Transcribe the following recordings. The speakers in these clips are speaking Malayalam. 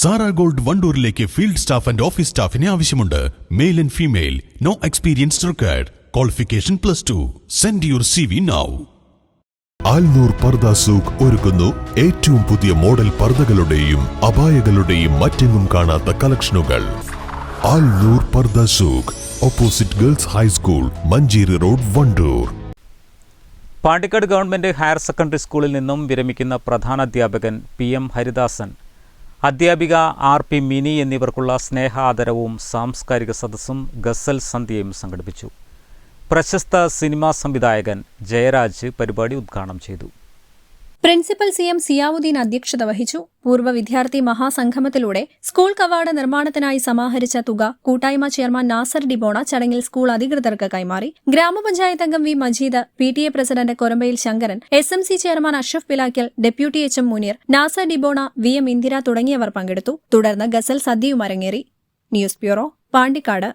സാറ ഗോൾഡ് വണ്ടൂരിലേക്ക് ഫീൽഡ് സ്റ്റാഫ് ആൻഡ് ഓഫീസ് സ്റ്റാഫിനെ ആവശ്യമുണ്ട്. Male and female. No experience required. Qualification plus two. Send your C V now Alnoor Parda Souq ഒരുക്കുന്നു. ഏറ്റവും പുതിയ മോഡൽ പർദകളുടെയും അപായകളുടെയും മറ്റെങ്ങും കാണാത്ത കളക്ഷനുകൾ. Alnoor Purdah Souq. Opposite girls high school Manjeri road Wandoor. Pandikkad government higher secondary സ്കൂളിൽ നിന്നും വിരമിക്കുന്ന പ്രധാനാധ്യാപകൻ പി എം ഹരിദാസൻ അധ്യാപിക ആർ പി മിനി എന്നിവർക്കുള്ള സ്നേഹാദരവും സാംസ്കാരിക സദസ്സും ഗസൽ സന്ധ്യയും സംഘടിപ്പിച്ചു. പ്രശസ്ത സിനിമാ സംവിധായകൻ ജയരാജ് പരിപാടി ഉദ്ഘാടനം ചെയ്തു. പ്രിൻസിപ്പൽ സി എം സിയാവുദ്ദീൻ അധ്യക്ഷത വഹിച്ചു. പൂർവ വിദ്യാർത്ഥി മഹാസംഗമത്തിലൂടെ സ്കൂൾ കവാട നിർമ്മാണത്തിനായി സമാഹരിച്ച തുക കൂട്ടായ്മ ചെയർമാൻ നാസർ ഡിബോണ ചടങ്ങിൽ സ്കൂൾ അധികൃതർക്ക് കൈമാറി. ഗ്രാമപഞ്ചായത്ത് അംഗം V Majeed P T A president Korambayil Sankaran S M C chairman Ashaf Pilakkal deputy H M Muneer Nasar ഡിബോണ V M Indira തുടങ്ങിയവർ പങ്കെടുത്തു. തുടർന്ന് ഗസൽ സദ്യയും അരങ്ങേറി. News bureau Pandikkad.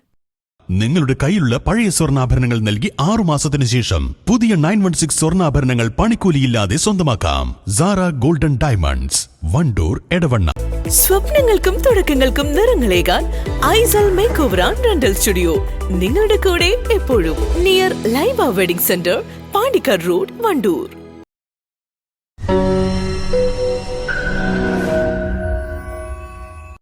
നിങ്ങളുടെ കയ്യിലുള്ള പഴയ സ്വർണാഭരണങ്ങൾ നൽകി ആറു മാസത്തിനു ശേഷം പുതിയ നയൻ വൺ സിക്സ് സ്വർണാഭരണങ്ങൾ പണിക്കൂലിയില്ലാതെ സ്വന്തമാക്കാം. Sara golden diamonds Wandoor Edavanna. സ്വപ്നങ്ങൾക്കും തുടക്കങ്ങൾക്കും നിറങ്ങളേകാൻ Aisal make over rental studio. നിങ്ങളുടെ കൂടെ എപ്പോഴും near Laiba wedding centre Pandikkad road Wandoor.